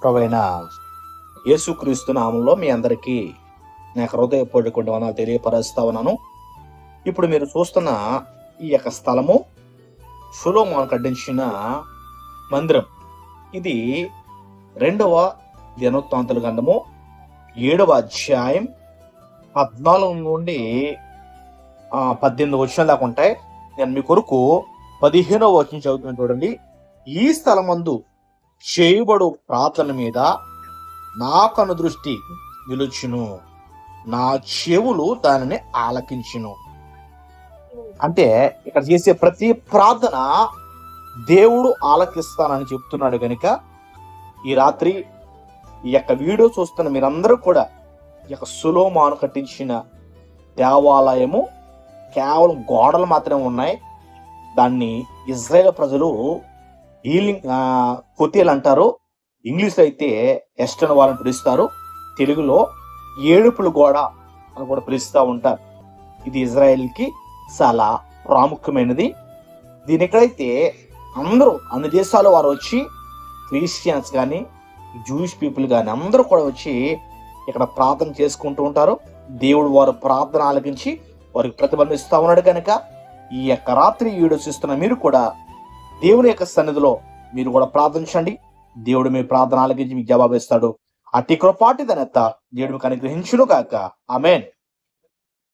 ప్రవైన యేసుక్రీస్తు నామంలో మీ అందరికీ నా హృదయపూర్వక వనాలు తెలియపరుస్తా ఉన్నాను. ఇప్పుడు మీరు చూస్తున్న ఈ యొక్క స్థలము సులోమాన్ కట్టించిన మందిరం. ఇది రెండవ దినోత్తాంతుల గంధము ఏడవ అధ్యాయం పద్నాలుగు నుండి పద్దెనిమిది వచ్చిన దాకా ఉంటాయి. నేను మీ కొరకు పదిహేనవ వచ్చిన చదువుతున్నాను చూడండి. ఈ స్థలమందు చేయబడు ప్రార్థన మీద నా కను దృష్టి నిలుచును. నా చెవులు దానిని ఆలకించును. అంటే ఇక్కడ చేసే ప్రతి ప్రార్థన దేవుడు ఆలకిస్తానని చెప్తున్నాడు కనుక ఈ రాత్రి ఈ యొక్క వీడియో చూస్తున్న మీరందరూ కూడా ఈ యొక్క సులోమాను కట్టించిన దేవాలయము కేవలం గోడలు మాత్రమే ఉన్నాయి. దాన్ని ఇజ్రాయేల్ ప్రజలు హీలింగ్ కొతీలు అంటారు. ఇంగ్లీష్లో అయితే ఎస్టర్న్ వాళ్ళని పిలుస్తారు. తెలుగులో ఏడుపులు గోడ అని కూడా పిలుస్తూ ఉంటారు. ఇది ఇజ్రాయెల్కి చాలా ప్రాముఖ్యమైనది. దీని ఎక్కడైతే అందరూ అన్ని దేశాల వారు వచ్చి క్రిస్టియన్స్ కానీ జూయిష్ పీపుల్ కానీ అందరూ కూడా వచ్చి ఇక్కడ ప్రార్థన చేసుకుంటూ ఉంటారు. దేవుడు వారు ప్రార్థన ఆలకించి వారికి ప్రతిబంధిస్తూ ఉన్నాడు కనుక ఈ యొక్క రాత్రి వీడియో చూస్తున్న మీరు కూడా దేవుని యొక్క సన్నిధిలో మీరు కూడా ప్రార్థించండి. దేవుడు మీ ప్రార్థన ఆలకించి మీకు జవాబిస్తాడు అతి కృపాటి దనెత్త దేవుడు మీకు అనుగ్రహించును కాక ఆమెన్.